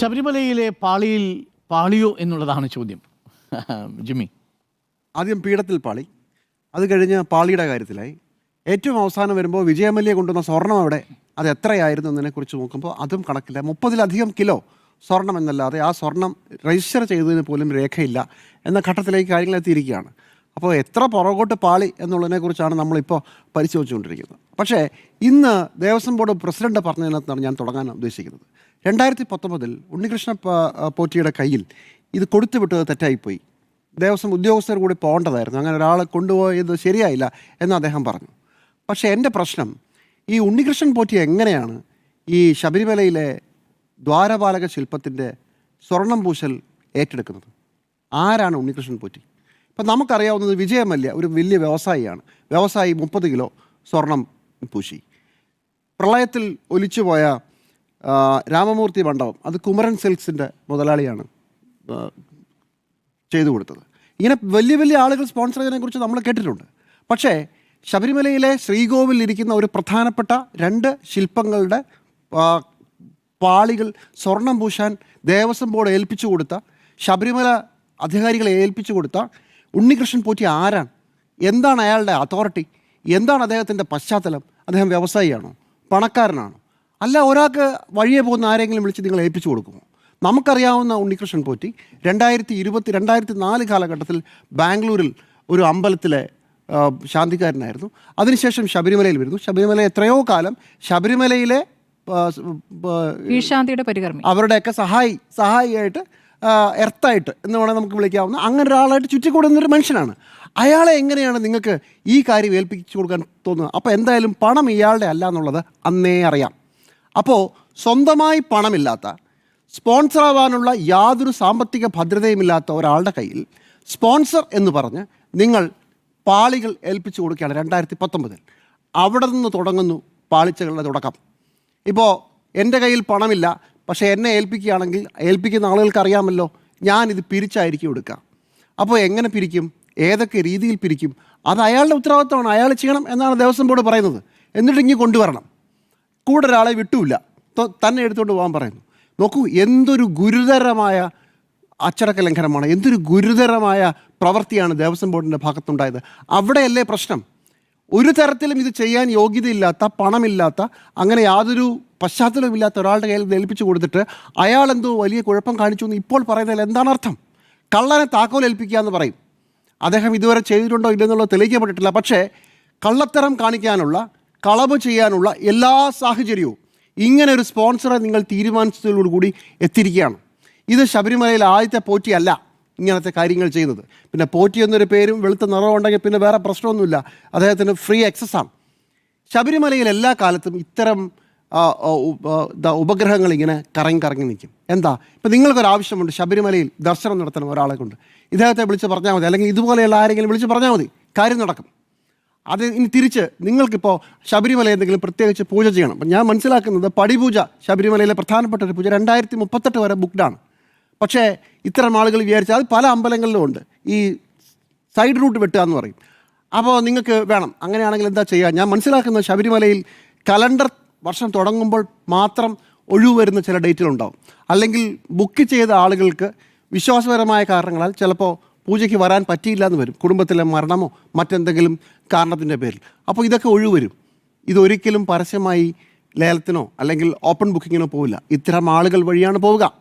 ശബരിമലയിലെ പാളിയിൽ പാളിയോ എന്നുള്ളതാണ് ചോദ്യം. ജിമ്മി. ആദ്യം പീഠത്തിൽ പാളി. അത് കഴിഞ്ഞ് പാളിയുടെ കാര്യത്തിലായി. ഏറ്റവും അവസാനം വരുമ്പോൾ വിജയമല്യ കൊണ്ടുവന്ന സ്വർണം അവിടെ അത് എത്രയായിരുന്നു എന്നതിനെക്കുറിച്ച് നോക്കുമ്പോൾ അതും കണക്കില്ല. മുപ്പതിലധികം കിലോ സ്വർണം എന്നല്ലാതെ ആ സ്വർണം രജിസ്റ്റർ ചെയ്തതിന് പോലും രേഖയില്ല എന്ന ഘട്ടത്തിലേക്ക് കാര്യങ്ങൾ എത്തിയിരിക്കുകയാണ്. അപ്പോൾ എത്ര പുറകോട്ട് പാളി എന്നുള്ളതിനെക്കുറിച്ചാണ് നമ്മളിപ്പോൾ പരിശോധിച്ചുകൊണ്ടിരിക്കുന്നത്. പക്ഷേ ഇന്ന് ദേവസ്വം ബോർഡ് പ്രസിഡന്റ് പറഞ്ഞതിനകത്താണ് ഞാൻ തുടങ്ങാൻ ഉദ്ദേശിക്കുന്നത്. രണ്ടായിരത്തി പത്തൊമ്പതിൽ ഉണ്ണികൃഷ്ണ പോറ്റിയുടെ കയ്യിൽ ഇത് കൊടുത്തു വിട്ടത് തെറ്റായിപ്പോയി. ദേവസ്വം ഉദ്യോഗസ്ഥർ കൂടി പോകേണ്ടതായിരുന്നു. അങ്ങനെ ഒരാളെ കൊണ്ടുപോയത് ശരിയായില്ല എന്ന് അദ്ദേഹം പറഞ്ഞു. പക്ഷേ എന്റെ പ്രശ്നം ഈ ഉണ്ണികൃഷ്ണൻ പോറ്റി എങ്ങനെയാണ് ഈ ശബരിമലയിലെ ദ്വാരപാലക ശില്പത്തിന്റെ സ്വർണം പൂശൽ ഏറ്റെടുക്കുന്നത്? ആരാണ് ഉണ്ണികൃഷ്ണൻ പോറ്റി? ഇപ്പം നമുക്കറിയാവുന്നത് വിജയമല്യ ഒരു വലിയ വ്യവസായിയാണ്. വ്യവസായി മുപ്പത് കിലോ സ്വർണം പൂശി. പ്രളയത്തിൽ ഒലിച്ചുപോയ രാമമൂർത്തി മണ്ഡപം അത് കുമരൻ സിൽക്സിന്റെ മുതലാളിയാണ് ചെയ്തു കൊടുത്തത്. ഇങ്ങനെ വലിയ വലിയ ആളുകൾ സ്പോൺസർ ചെയ്തതിനെ കുറിച്ച് നമ്മൾ കേട്ടിട്ടുണ്ട്. പക്ഷേ ശബരിമലയിലെ ശ്രീകോവിൽ ഇരിക്കുന്ന ഒരു പ്രധാനപ്പെട്ട രണ്ട് ശില്പങ്ങളുടെ പാളികൾ സ്വർണം പൂശാൻ ദേവസ്വം ബോർഡ് ഏൽപ്പിച്ചു കൊടുത്ത ശബരിമല അധികാരികളെ ഏൽപ്പിച്ചു കൊടുത്ത ഉണ്ണികൃഷ്ണൻ പോറ്റി ആരാണ്? എന്താണ് അയാളുടെ അതോറിറ്റി എന്താണ് അദ്ദേഹത്തിന്റെ പശ്ചാത്തലം? അദ്ദേഹം വ്യവസായിയാണോ? പണക്കാരനാണോ? അല്ല ഒരാൾക്ക് വഴിയെ പോകുന്ന ആരെങ്കിലും വിളിച്ച് നിങ്ങൾ ഏൽപ്പിച്ചു കൊടുക്കുമോ? നമുക്കറിയാവുന്ന ഉണ്ണികൃഷ്ണൻ പോറ്റി രണ്ടായിരത്തി ഇരുപത്തി രണ്ടായിരത്തി നാല് കാലഘട്ടത്തിൽ ബാംഗ്ലൂരിൽ ഒരു അമ്പലത്തിലെ ശാന്തിക്കാരനായിരുന്നു. അതിനുശേഷം ശബരിമലയിൽ വരുന്നു. ശബരിമല എത്രയോ കാലം ശബരിമലയിലെ അവരുടെയൊക്കെ സഹായി സഹായിയായിട്ട് എർത്തായിട്ട് എന്ന് വേണമെങ്കിൽ നമുക്ക് വിളിക്കാവുന്ന. അങ്ങനെ ഒരാളായിട്ട് ചുറ്റിക്കൂടുന്നൊരു മനുഷ്യനാണ്. അയാളെ എങ്ങനെയാണ് നിങ്ങൾക്ക് ഈ കാര്യം ഏൽപ്പിച്ചു കൊടുക്കാൻ തോന്നുന്നത്? അപ്പോൾ എന്തായാലും പണം ഇയാളുടെ അല്ല എന്നുള്ളത് അന്നേ അറിയാം. അപ്പോൾ സ്വന്തമായി പണമില്ലാത്ത സ്പോൺസർ ആവാനുള്ള യാതൊരു സാമ്പത്തിക ഭദ്രതയുമില്ലാത്ത ഒരാളുടെ കയ്യിൽ സ്പോൺസർ എന്ന് പറഞ്ഞ് നിങ്ങൾ പാളികൾ ഏൽപ്പിച്ചു കൊടുക്കുകയാണ് രണ്ടായിരത്തി പത്തൊമ്പതിൽ അവിടെ നിന്ന് തുടങ്ങുന്നു പാളിച്ചകളുടെ തുടക്കം. ഇപ്പോൾ എന്റെ കയ്യിൽ പണമില്ല പക്ഷേ എന്നെ ഏൽപ്പിക്കുകയാണെങ്കിൽ ഏൽപ്പിക്കുന്ന ആളുകൾക്ക് അറിയാമല്ലോ ഞാനിത് പിരിച്ചായിരിക്കും എടുക്കുക. അപ്പോൾ എങ്ങനെ പിരിക്കും? ഏതൊക്കെ രീതിയിൽ പിരിക്കും? അത് അയാളുടെ ഉത്തരവാദിത്തമാണ്. അയാൾ ചെയ്യണം എന്നാണ് ദേവസ്വം ബോർഡ് പറയുന്നത്. എന്നിട്ട് ഇങ്ങ് കൊണ്ടുവരണം. കൂടെ ഒരാളെ വിട്ടുമില്ല തന്നെ എടുത്തുകൊണ്ട് പോകാൻ പറയുന്നു. നോക്കൂ എന്തൊരു ഗുരുതരമായ അച്ചടക്ക ലംഘനമാണ് എന്തൊരു ഗുരുതരമായ പ്രവൃത്തിയാണ് ദേവസ്വം ബോർഡിന്റെ ഭാഗത്തുണ്ടായത്. അവിടെയല്ലേ പ്രശ്നം? ഒരു തരത്തിലും ഇത് ചെയ്യാൻ യോഗ്യതയില്ലാത്ത പണമില്ലാത്ത അങ്ങനെ യാതൊരു പശ്ചാത്തലമില്ലാത്ത ഒരാളുടെ കയ്യിൽ ഏൽപ്പിച്ചു കൊടുത്തിട്ട് അയാൾ എന്തോ വലിയ കുഴപ്പം കാണിച്ചു എന്ന് ഇപ്പോൾ പറയുന്നതിൽ എന്താണ് അർത്ഥം? കള്ളനെ താക്കോൽ ഏൽപ്പിക്കുക എന്ന് പറയും. അദ്ദേഹം ഇതുവരെ ചെയ്തിട്ടുണ്ടോ ഇല്ലെന്നുള്ളത് തെളിയിക്കപ്പെട്ടിട്ടില്ല. പക്ഷേ കള്ളത്തരം കാണിക്കാനുള്ള കളവ് ചെയ്യാനുള്ള എല്ലാ സാഹചര്യവും ഇങ്ങനെ ഒരു സ്പോൺസറെ നിങ്ങൾ തീരുമാനിച്ചതോടുകൂടി എത്തിയിരിക്കുകയാണ്. ഇത് ശബരിമലയിൽ ആദ്യത്തെ പോറ്റിയല്ല ഇങ്ങനത്തെ കാര്യങ്ങൾ ചെയ്യുന്നത്. പിന്നെ പോറ്റി എന്നൊരു പേരും വെളുത്ത നിറമുണ്ടെങ്കിൽ പിന്നെ വേറെ പ്രശ്നമൊന്നുമില്ല. അദ്ദേഹത്തിന് ഫ്രീ ആക്സസ് ആണ്. ശബരിമലയിൽ എല്ലാ കാലത്തും ഇത്തരം ഉപഗ്രഹങ്ങൾ ഇങ്ങനെ കറങ്ങി കറങ്ങി നിൽക്കും. എന്താ? ഇപ്പം നിങ്ങൾക്കൊരു ആവശ്യമുണ്ട് ശബരിമലയിൽ ദർശനം നടത്തണം ഒരാളെ കൊണ്ട്. ഇദ്ദേഹത്തെ വിളിച്ച് പറഞ്ഞാൽ മതി. അല്ലെങ്കിൽ ഇതുപോലെയുള്ള ആരെങ്കിലും വിളിച്ച് പറഞ്ഞാൽ മതി. കാര്യം നടക്കും. അത് ഇനി തിരിച്ച് നിങ്ങൾക്കിപ്പോൾ ശബരിമല എന്തെങ്കിലും പ്രത്യേകിച്ച് പൂജ ചെയ്യണം. അപ്പം ഞാൻ മനസ്സിലാക്കുന്നത് പടിപൂജ ശബരിമലയിലെ പ്രധാനപ്പെട്ട ഒരു പൂജ രണ്ടായിരത്തി മുപ്പത്തെട്ട് വരെ ബുക്ക്ഡാണ്. പക്ഷേ ഇത്തരം ആളുകൾ വിചാരിച്ചാൽ അത് പല അമ്പലങ്ങളിലും ഉണ്ട്. ഈ സൈഡ് റൂട്ട് വെട്ടുക എന്ന് പറയും. അപ്പോൾ നിങ്ങൾക്ക് വേണം. അങ്ങനെയാണെങ്കിൽ എന്താ ചെയ്യുക? ഞാൻ മനസ്സിലാക്കുന്നത് ശബരിമലയിൽ കലണ്ടർ വർഷം തുടങ്ങുമ്പോൾ മാത്രം ഒഴിവ് വരുന്ന ചില ഡേറ്റുകളുണ്ടാവും. അല്ലെങ്കിൽ ബുക്ക് ചെയ്ത ആളുകൾക്ക് വിശ്വാസപരമായ കാരണങ്ങളാൽ ചിലപ്പോൾ പൂജയ്ക്ക് വരാൻ പറ്റിയില്ല എന്ന് വരും. കുടുംബത്തിലെ മരണമോ മറ്റെന്തെങ്കിലും കാരണത്തിന്റെ പേരിൽ. അപ്പോൾ ഇതൊക്കെ ഒഴിവരും വരും ഇതൊരിക്കലും പരസ്യമായി ലേലത്തിനോ അല്ലെങ്കിൽ ഓപ്പൺ ബുക്കിങ്ങിനോ പോവില്ല. ഇത്തരം ആളുകൾ വഴിയാണ് പോവുക.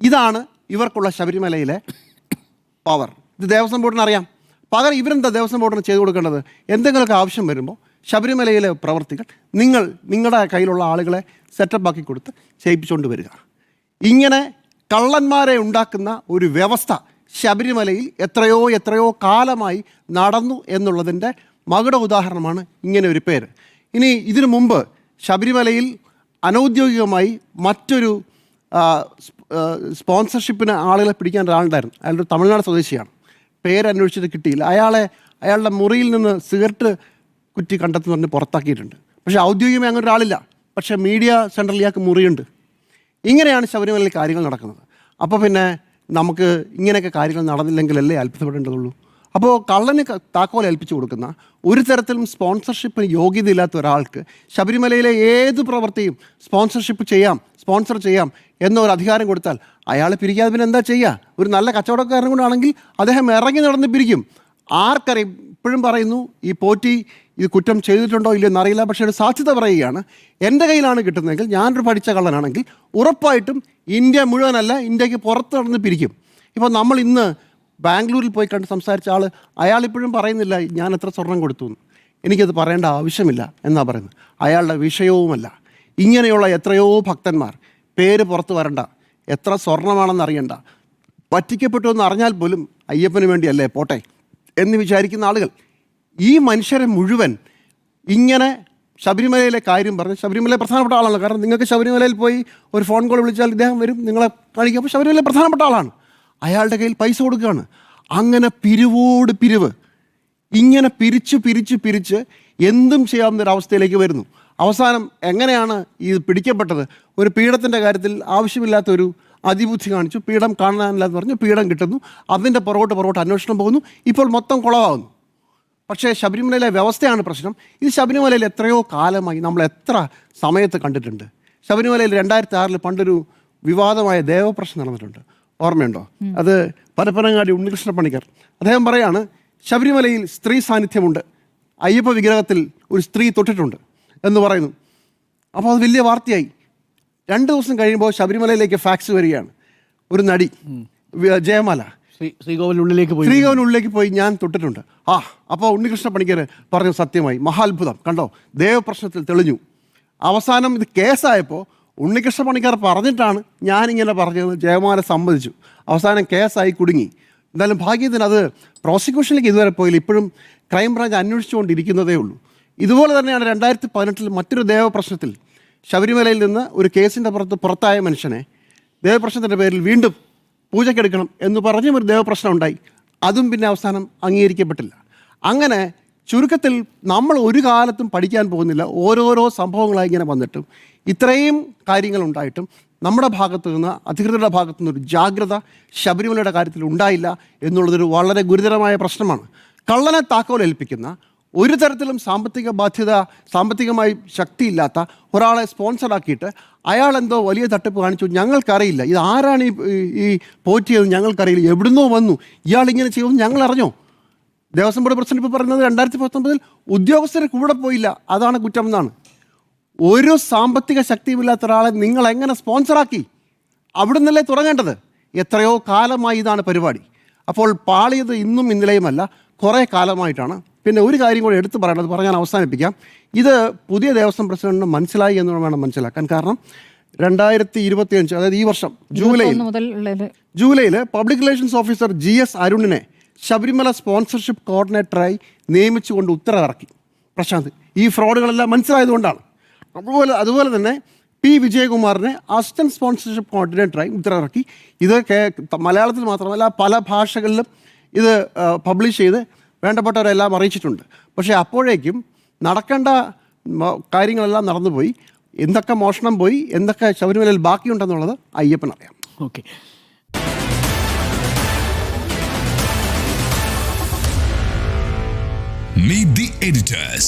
ഇതാണ് ഇവർക്കുള്ള ശബരിമലയിലെ പവർ. ഇത് ദേവസ്വം ബോർഡിന് അറിയാം. പകരം ഇവരെന്താ ദേവസ്വം ബോർഡിന് ചെയ്തു കൊടുക്കേണ്ടത്? എന്തെങ്കിലുമൊക്കെ ആവശ്യം വരുമ്പോൾ ശബരിമലയിലെ പ്രവർത്തികൾ നിങ്ങൾ നിങ്ങളുടെ കയ്യിലുള്ള ആളുകളെ സെറ്റപ്പ് ആക്കി കൊടുത്ത് ചെയ്യിപ്പിച്ചുകൊണ്ട് വരിക. ഇങ്ങനെ കള്ളന്മാരെ ഉണ്ടാക്കുന്ന ഒരു വ്യവസ്ഥ ശബരിമലയിൽ എത്രയോ എത്രയോ കാലമായി നടന്നു എന്നുള്ളതിന്റെ മകുട ഉദാഹരണമാണ് ഇങ്ങനെ ഒരു പേര്. ഇനി ഇതിനു മുമ്പ് ശബരിമലയിൽ അനൗദ്യോഗികമായി മറ്റൊരു സ്പോൺസർഷിപ്പിന് ആളുകളെ പിടിക്കാൻ ഒരാളുണ്ടായിരുന്നു. അയാളൊരു തമിഴ്നാട് സ്വദേശിയാണ്. പേരന്വേഷിച്ചിട്ട് കിട്ടിയില്ല. അയാളെ അയാളുടെ മുറിയിൽ നിന്ന് സിഗരറ്റ് കുറ്റി കണ്ടെത്തുന്ന പറഞ്ഞ് പുറത്താക്കിയിട്ടുണ്ട്. പക്ഷേ ഔദ്യോഗികമായി അങ്ങനെ ഒരാളില്ല. പക്ഷേ മീഡിയ സെൻട്രൽ ഇയാൾക്ക് മുറിയുണ്ട്. ഇങ്ങനെയാണ് ശബരിമലയിൽ കാര്യങ്ങൾ നടക്കുന്നത്. അപ്പോൾ പിന്നെ നമുക്ക് ഇങ്ങനെയൊക്കെ കാര്യങ്ങൾ നടന്നില്ലെങ്കിലല്ലേ അത്ഭുതപ്പെടേണ്ടതുള്ളൂ. അപ്പോൾ കള്ളന് താക്കോൽ ഏൽപ്പിച്ചു കൊടുക്കുന്ന ഒരു തരത്തിലും സ്പോൺസർഷിപ്പിന് യോഗ്യതയില്ലാത്ത ഒരാൾക്ക് ശബരിമലയിലെ ഏത് പ്രവൃത്തിയും സ്പോൺസർഷിപ്പ് ചെയ്യാം സ്പോൺസർ ചെയ്യാം എന്നൊരു അധികാരം കൊടുത്താൽ അയാളെ പിരിക്കാതെ പിന്നെ എന്താ ചെയ്യുക ഒരു നല്ല കച്ചവടക്കാരൻ കൊണ്ടാണെങ്കിൽ അദ്ദേഹം ഇറങ്ങി നടന്ന് പിരിക്കും. ആർക്കറിയും? ഇപ്പോഴും പറയുന്നു ഈ പോറ്റി ഇത് കുറ്റം ചെയ്തിട്ടുണ്ടോ ഇല്ലയോ എന്നറിയില്ല. പക്ഷേ ഒരു സാധ്യത പറയുകയാണ്. എന്റെ കയ്യിലാണ് കിട്ടുന്നതെങ്കിൽ ഞാനൊരു പഠിച്ച കള്ളനാണെങ്കിൽ ഉറപ്പായിട്ടും ഇന്ത്യ മുഴുവനല്ല ഇന്ത്യയ്ക്ക് പുറത്ത് നടന്ന് പിരിക്കും. ഇപ്പോൾ നമ്മൾ ഇന്ന് ബാംഗ്ലൂരിൽ പോയി കണ്ട് സംസാരിച്ച ആൾ അയാളിപ്പോഴും പറയുന്നില്ല ഞാൻ എത്ര സ്വർണം കൊടുത്തു എന്ന്. എനിക്കത് പറയേണ്ട ആവശ്യമില്ല എന്നാ പറയുന്നത്. അയാളുടെ വിഷയവുമല്ല. ഇങ്ങനെയുള്ള എത്രയോ ഭക്തന്മാർ പേര് പുറത്ത് വരണ്ട എത്ര സ്വർണമാണെന്ന് അറിയണ്ട. പറ്റിക്കപ്പെട്ടു എന്ന് അറിഞ്ഞാൽ പോലും അയ്യപ്പന് വേണ്ടിയല്ലേ പോട്ടെ എന്ന് വിചാരിക്കുന്ന ആളുകൾ ഈ മനുഷ്യരെ മുഴുവൻ ഇങ്ങനെ ശബരിമലയിലെ കാര്യം പറഞ്ഞ് ശബരിമല പ്രധാനപ്പെട്ട ആളാണ് കാരണം നിങ്ങൾക്ക് ശബരിമലയിൽ പോയി ഒരു ഫോൺ കോൾ വിളിച്ചാൽ ഇദ്ദേഹം വരും നിങ്ങളെ കാണിക്കും. അപ്പോൾ ശബരിമല പ്രധാനപ്പെട്ട ആളാണ്. അയാളുടെ കയ്യിൽ പൈസ കൊടുക്കുകയാണ്. അങ്ങനെ പിരിവോട് പിരിവ്. ഇങ്ങനെ പിരിച്ച് പിരിച്ച് പിരിച്ച് എന്തും ചെയ്യാവുന്ന ഒരു അവസ്ഥയിലേക്ക് വരുന്നു. അവസാനം എങ്ങനെയാണ് ഇത് പിടിക്കപ്പെട്ടത്? ഒരു പീഠത്തിന്റെ കാര്യത്തിൽ ആവശ്യമില്ലാത്തൊരു അതിബുദ്ധി കാണിച്ചു. പീഠം കാണാനില്ലാന്ന് പറഞ്ഞു. പീഠം കിട്ടുന്നു. അതിന്റെ പുറകോട്ട് പുറകോട്ട് അന്വേഷണം പോകുന്നു. ഇപ്പോൾ മൊത്തം കുളമാകുന്നു. പക്ഷേ ശബരിമലയിലെ വ്യവസ്ഥയാണ് പ്രശ്നം. ഇത് ശബരിമലയിൽ എത്രയോ കാലമായി നമ്മൾ എത്ര സമയത്ത് കണ്ടിട്ടുണ്ട്. ശബരിമലയിൽ രണ്ടായിരത്തി ആറിൽ പണ്ടൊരു വിവാദമായ ദേവപ്രശ്നം നടന്നിട്ടുണ്ട്. ഓർമ്മയുണ്ടോ? അത് പരപ്പനങ്ങാടി ഉണ്ണികൃഷ്ണ പണിക്കർ. അദ്ദേഹം പറയാണ് ശബരിമലയിൽ സ്ത്രീ സാന്നിധ്യമുണ്ട്. അയ്യപ്പ വിഗ്രഹത്തിൽ ഒരു സ്ത്രീ തൊട്ടിട്ടുണ്ട്. എന്ന് പറയുന്നു. അപ്പോൾ അത് വലിയ വാർത്തയായി. രണ്ട് ദിവസം കഴിയുമ്പോൾ ശബരിമലയിലേക്ക് ഫാക്സ് വരികയാണ്. ഒരു നടി ജയമാല. ശ്രീ ശ്രീകോവിലുള്ളിലേക്ക് പോയി. ശ്രീകോവിനുള്ളിലേക്ക് പോയി ഞാൻ തൊട്ടിട്ടുണ്ട്. ആ അപ്പോൾ ഉണ്ണികൃഷ്ണ പണിക്കർ പറഞ്ഞു സത്യമായി മഹാത്ഭുതം. കണ്ടോ? ദേവപ്രശ്നത്തിൽ തെളിഞ്ഞു. അവസാനം ഇത് കേസായപ്പോൾ ഉണ്ണികൃഷ്ണ പണിക്കർ പറഞ്ഞിട്ടാണ് ഞാനിങ്ങനെ പറഞ്ഞത് ജയമാല സമ്മതിച്ചു. അവസാനം കേസായി കുടുങ്ങി. എന്തായാലും ഭാഗ്യത്തിന് അത് പ്രോസിക്യൂഷനിലേക്ക് ഇതുവരെ പോയില്ല. ഇപ്പോഴും ക്രൈംബ്രാഞ്ച് അന്വേഷിച്ചുകൊണ്ടിരിക്കുന്നതേ ഉള്ളൂ. ഇതുപോലെ തന്നെയാണ് രണ്ടായിരത്തി പതിനെട്ടിൽ മറ്റൊരു ദേവപ്രശ്നത്തിൽ ശബരിമലയിൽ നിന്ന് ഒരു കേസിന്റെ പുറത്ത് പുറത്തായ മനുഷ്യനെ. ദേവപ്രശ്നത്തിന്റെ പേരിൽ വീണ്ടും പൂജയ്ക്കെടുക്കണം എന്ന് പറഞ്ഞും ഒരു ദേവപ്രശ്നം ഉണ്ടായി. അതും പിന്നെ അവസാനം അംഗീകരിക്കപ്പെട്ടില്ല. അങ്ങനെ ചുരുക്കത്തിൽ നമ്മൾ ഒരു കാലത്തും പഠിക്കാൻ പോകുന്നില്ല. ഓരോരോ സംഭവങ്ങളായി ഇങ്ങനെ വന്നിട്ടും ഇത്രയും കാര്യങ്ങൾ ഉണ്ടായിട്ടും നമ്മുടെ ഭാഗത്തു നിന്ന് അധികൃതരുടെ ഭാഗത്തു നിന്ന് ഒരു ജാഗ്രത ശബരിമലയുടെ കാര്യത്തിൽ ഉണ്ടായില്ല എന്നുള്ളതൊരു വളരെ ഗുരുതരമായ പ്രശ്നമാണ്. കള്ളനെ താക്കോൽ ഏൽപ്പിക്കുന്ന ഒരു തരത്തിലും സാമ്പത്തിക ബാധ്യത സാമ്പത്തികമായി ശക്തിയില്ലാത്ത ഒരാളെ സ്പോൺസറാക്കിയിട്ട് അയാൾ എന്തോ വലിയ തട്ടിപ്പ് കാണിച്ചു. ഞങ്ങൾക്കറിയില്ല. ഇത് ആരാണ് ഈ ഈ- പോറ്റ് പോറ്റിയത് ഞങ്ങൾക്കറിയില്ല. എവിടുന്നോ വന്നു. ഇയാൾ ഇങ്ങനെ ചെയ്യുമെന്ന് ഞങ്ങൾ അറിഞ്ഞോ ദേവസ്വം ബോർഡ് പ്രസിഡന്റ് ഇപ്പോൾ പറയുന്നത് രണ്ടായിരത്തി പത്തൊമ്പതിൽ ഉദ്യോഗസ്ഥർ കൂടെ പോയില്ല. അതാണ് കുറ്റം എന്നാണ്. ഒരു സാമ്പത്തിക ശക്തിയുമില്ലാത്ത ഒരാളെ നിങ്ങൾ എങ്ങനെ സ്പോൺസറാക്കി? അവിടെ നിന്നല്ലേ തുടങ്ങേണ്ടത്? എത്രയോ കാലമായി ഇതാണ് പരിപാടി. അപ്പോൾ പാളിയത് ഇന്നും ഇന്നലെയുമല്ല. കുറേ കാലമായിട്ടാണ് പിന്നെ ഒരു കാര്യം കൂടി എടുത്തു പറയണത് പറഞ്ഞാൽ അവസാനിപ്പിക്കാം. ഇത് പുതിയ ദേവസ്വം പ്രസിഡന്റിന് മനസ്സിലായി എന്ന് വേണം മനസ്സിലാക്കാൻ. കാരണം രണ്ടായിരത്തി ഇരുപത്തിയഞ്ച് അതായത് ഈ വർഷം ജൂലൈ മുതൽ ഉള്ളത് ജൂലൈയിൽ public relations officer G S അരുണിനെ Sabarimala sponsorship കോർഡിനേറ്ററായി നിയമിച്ചുകൊണ്ട് ഉത്തരവിറക്കി. പ്രശാന്ത് ഈ ഫ്രോഡുകളെല്ലാം മനസ്സിലായതുകൊണ്ടാണ്. അതുപോലെ അതുപോലെ തന്നെ പി വിജയകുമാറിനെ അസിസ്റ്റന്റ് സ്പോൺസർഷിപ്പ് കോർഡിനേറ്ററായി ഉത്തരവിറക്കി. ഇത് മലയാളത്തിൽ മാത്രമല്ല പല ഭാഷകളിലും ഇത് പബ്ലിഷ് ചെയ്ത് വേണ്ടപ്പെട്ടവരെല്ലാം അറിയിച്ചിട്ടുണ്ട്. പക്ഷേ അപ്പോഴേക്കും നടക്കേണ്ട കാര്യങ്ങളെല്ലാം നടന്നുപോയി. എന്തൊക്കെ മോഷണം പോയി എന്തൊക്കെ ശബരിമലയിൽ ബാക്കിയുണ്ടെന്നുള്ളത് അയ്യപ്പൻ അറിയാം. ഓക്കെ. Meet the editors.